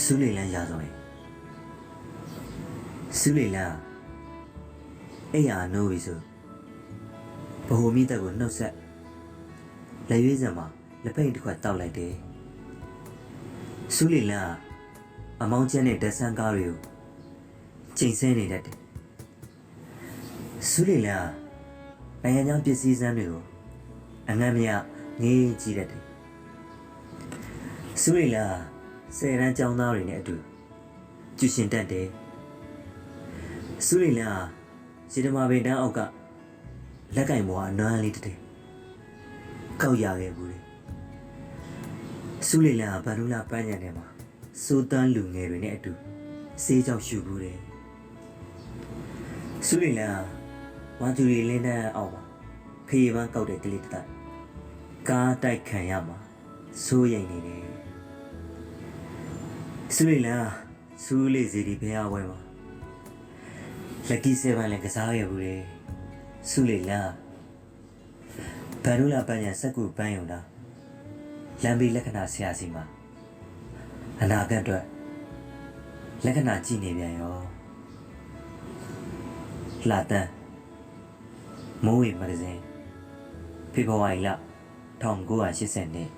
စူးလေလန်းရာဇဝင်စူးလေလန်းအိယာနိုးပြီဆိုဘဟုမိသက်ကိုနှုတ်ဆက်လက်ရွေးစံမှာလက်ဖိတ်တစ်ခွက်တောက်လိုက်တယ်စူးလေလန်းအမောင်းကျန်းတဲ့ဒက်ဆန်ကားတွေကိုချိန်ဆနေတတ်တယ်စူးလေလန်းနိုင်ငံခြားပစ္စည်းစမ်းတွေကိုအငမ်းမရငေးကြည့်တတ်တယ်စူးလေလန်း ဆယ်တန်းကျောင်းသားတွေနဲ့အတူကျူရှင်တက်တယ်။စုလင်လန်ဟာရေဓမာပင်တန်းအောက်ကလက်ကင်ပေါ်အနွမ်းလေးတည်းကောက်ရခဲ့ဘူးလေ။စုလင်လန်ဟာဘန်ဒူလာပန်းညံထဲမှာစိုးတန်းလူငယ်တွေနဲ့အတူဆေးကြောက်ရှူဘူးတယ်။စုလင်လန်ဟာဝါသူရီလင်းတန်းအောက်မှာဖေးပန်းကောက်တဲ့ကလေးတစ်တိုက်ကားတိုက်ခံရမှာစိုးရိမ်နေတယ် ဆူလီလာဆူလီစီဒီဖះဝဲမှာလက်ကီ7လည်းကစားရဘူးလေဆူလီလာဘာလို့လာပညာစက်ကူပန်းယုံတာလမ်းဘေးလက္ခဏာဆရာစီမှာအနာဂတ်အတွက်လက္ခဏာကြည့်နေပြန်ရောလာတန်မိုးဝေမဂဇင်းဖေဖော်ဝါရီလ1980နှစ်